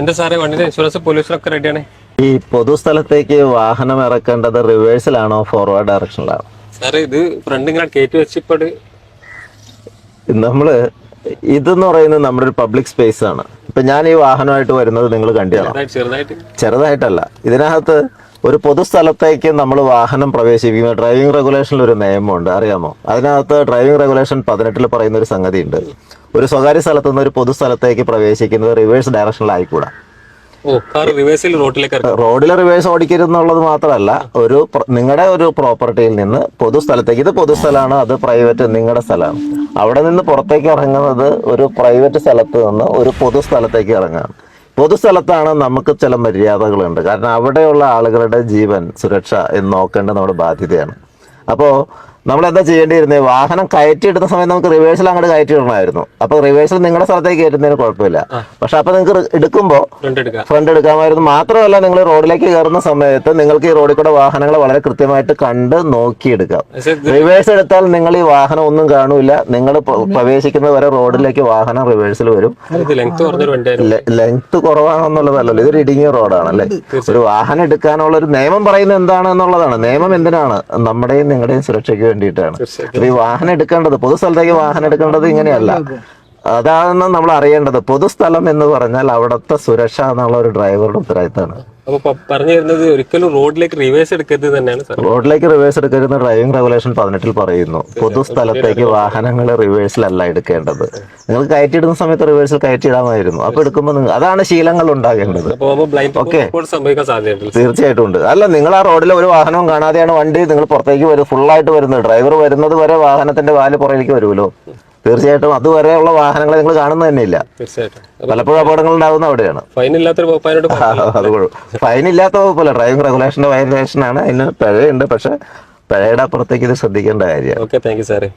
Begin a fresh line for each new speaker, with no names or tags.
എന്താ സാറേ വണ്ടിയുടെ ഇൻഷുറൻസ് പോലീസിനൊക്കെ റെഡിയാണ്
ഈ പൊതുസ്ഥലത്തേക്ക് വാഹനം ഇറക്കേണ്ടത് റിവേഴ്സിലാണോ ഫോർവേഡ് ഡയറക്ഷനിലാണോ
സാറേ ഇത് ഫ്രണ്ട് ഇങ്ങനെ കയറ്റി വെച്ചിപ്പട്.
നമ്മൾ ഇതെന്ന് പറയുന്നത് നമ്മുടെ ഒരു പബ്ലിക് സ്പേസ് ആണ്. ഇപ്പൊ ഞാൻ ഈ വാഹനമായിട്ട് വരുന്നത് നിങ്ങൾ കണ്ടിയാണോ
ചെറുതായിട്ട് ചെറുതായിട്ട്.
ചെറുതായിട്ടല്ല. ഇതിനകത്ത് ഒരു പൊതുസ്ഥലത്തേക്ക് നമ്മൾ വാഹനം പ്രവേശിപ്പിക്കുമ്പോൾ ഡ്രൈവിംഗ് റെഗുലേഷനിൽ ഒരു നിയമമുണ്ട്. അറിയാമോ? അതിനകത്ത് ഡ്രൈവിംഗ് റെഗുലേഷൻ പതിനെട്ടിൽ പറയുന്ന ഒരു സംഗതി ഉണ്ട് ഒരു സ്വകാര്യ സ്ഥലത്ത് നിന്ന് ഒരു പൊതുസ്ഥലത്തേക്ക് പ്രവേശിക്കുന്നത് റിവേഴ്സ് ഡയറക്ഷനിലായിക്കൂടാ റോഡിൽ റിവേഴ്സ് ഓടിക്കരുത് എന്നുള്ളത് മാത്രമല്ല ഒരു നിങ്ങളുടെ ഒരു പ്രോപ്പർട്ടിയിൽ നിന്ന് പൊതുസ്ഥലത്തേക്ക് ഇത് പൊതുസ്ഥലമാണ് അത് പ്രൈവറ്റ് നിങ്ങളുടെ സ്ഥലമാണ്. അവിടെ നിന്ന് പുറത്തേക്ക് ഇറങ്ങുന്നത് ഒരു പ്രൈവറ്റ് സ്ഥലത്ത് നിന്ന് ഒരു പൊതുസ്ഥലത്തേക്ക് ഇറങ്ങാണ് പൊതുസ്ഥലത്താണ് നമുക്ക് ചില മര്യാദകളുണ്ട്. കാരണം അവിടെയുള്ള ആളുകളുടെ ജീവൻ സുരക്ഷ എന്ന് നോക്കേണ്ടത് നമ്മുടെ ബാധ്യതയാണ്. അപ്പോൾ നമ്മൾ എന്താ ചെയ്യേണ്ടിയിരുന്നത് വാഹനം കയറ്റിയിടുന്ന സമയത്ത് നമുക്ക് റിവേഴ്സൽ അങ്ങോട്ട് കയറ്റിയിടണമായിരുന്നു അപ്പൊ റിവേഴ്സൽ നിങ്ങളുടെ സ്ഥലത്തേക്ക് കയറ്റുന്നതിന് കുഴപ്പമില്ല. പക്ഷെ അപ്പൊ നിങ്ങൾക്ക് എടുക്കുമ്പോൾ
ഫ്രണ്ട്
എടുക്കാമായിരുന്നു. മാത്രമല്ല നിങ്ങൾ റോഡിലേക്ക് കയറുന്ന സമയത്ത് നിങ്ങൾക്ക് ഈ റോഡിൽ കൂടെ വാഹനങ്ങൾ വളരെ കൃത്യമായിട്ട് കണ്ട് നോക്കിയെടുക്കാം. റിവേഴ്സ് എടുത്താൽ നിങ്ങൾ ഈ വാഹനം ഒന്നും കാണൂല. നിങ്ങൾ പ്രവേശിക്കുന്നത് വരെ റോഡിലേക്ക് വാഹനം റിവേഴ്സിൽ വരും.
ഇത് ലെങ്ത്
കുറവാണെന്നുള്ളതല്ലോ. കുറവാണെന്നുള്ളതല്ലല്ലോ ഇതൊരു ഇടുങ്ങിയ റോഡാണല്ലേ ഒരു വാഹനം എടുക്കാനുള്ള ഒരു നിയമം പറയുന്നത് എന്താണ് എന്നുള്ളതാണ്. നിയമം എന്തിനാണ്? നമ്മുടെയും നിങ്ങളുടെയും സുരക്ഷയ്ക്ക് വേണ്ടിയിട്ടാണ്. അപ്പൊ ഈ വാഹനം എടുക്കേണ്ടത് പൊതുസ്ഥലത്തേക്ക് വാഹനം എടുക്കേണ്ടത് ഇങ്ങനെയല്ല. അതാണ് നമ്മൾ അറിയേണ്ടത്. പൊതുസ്ഥലം എന്ന് പറഞ്ഞാൽ അവിടുത്തെ സുരക്ഷ എന്നുള്ള ഒരു ഡ്രൈവറുടെ ഉത്തരവാദിത്തമാണ്.
അപ്പൊ പ- പറഞ്ഞു തരുന്നത് ഒരിക്കലും റോഡിലേക്ക് റിവേഴ്സ് എടുക്കരുത് തന്നെയാണ്
റോഡിലേക്ക് റിവേഴ്സ് ഡ്രൈവിംഗ് റെഗുലേഷൻ പതിനെട്ടിൽ പറയുന്നു. പൊതുസ്ഥലത്തേക്ക് വാഹനങ്ങൾ റിവേഴ്സിലല്ല എടുക്കേണ്ടത്. നിങ്ങൾ കയറ്റിയിടുന്ന സമയത്ത് റിവേഴ്സിൽ കയറ്റിയിടാമായിരുന്നു. അപ്പൊ എടുക്കുമ്പോൾ അതാണ് ശീലങ്ങൾ ഉണ്ടാകേണ്ടത്.
ഓക്കെ
തീർച്ചയായിട്ടും ഉണ്ട്. അല്ല നിങ്ങൾ ആ റോഡിൽ ഒരു വാഹനവും കാണാതെയാണ് വണ്ടി നിങ്ങൾ പുറത്തേക്ക് വരും ഫുള്ളായിട്ട് വരുന്നത്. ഡ്രൈവർ വരുന്നത് വരെ വാഹനത്തിന്റെ വാൽ പുറയിലേക്ക് വരുമല്ലോ. തീർച്ചയായിട്ടും അതുവരെയുള്ള വാഹനങ്ങളെ നിങ്ങൾ കാണുന്നത് തന്നെയില്ല.
തീർച്ചയായിട്ടും.
പലപ്പോഴും അപകടങ്ങൾ ഉണ്ടാകുന്ന അവിടെയാണ്.
ഫൈൻ ഇല്ലാത്തൊരു
ഫൈൻ ഇല്ലാത്ത കുഴപ്പമില്ല ഡ്രൈവിംഗ് റെഗുലേഷന്റെ വയലേഷൻ ആണ് അതിന് പിഴയുണ്ട് പക്ഷെ പിഴയുടെ അപ്പുറത്തേക്ക് ഇത് ശ്രദ്ധിക്കേണ്ട കാര്യമാണ്
ഓക്കെ താങ്ക് യു സാറേ.